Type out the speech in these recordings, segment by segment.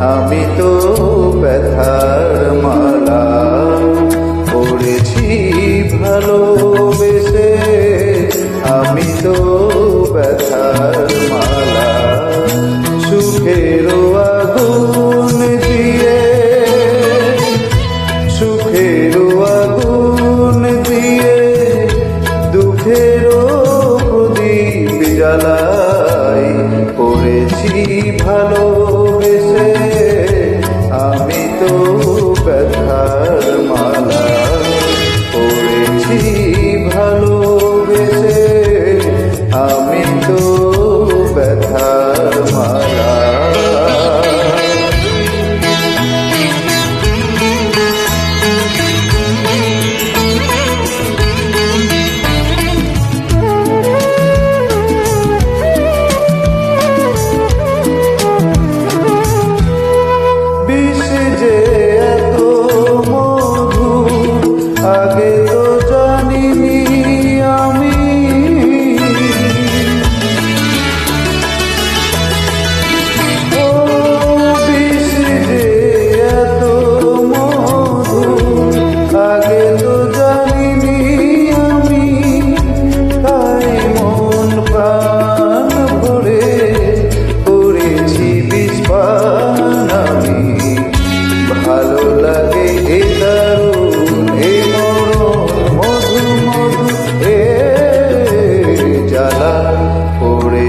আমি তো ব্যথার মালা পড়েছি ভালোবেসে। আমি তো ব্যথার মালা সুখের আগুন দিয়ে সুখের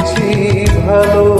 পেয়েছি ভালো।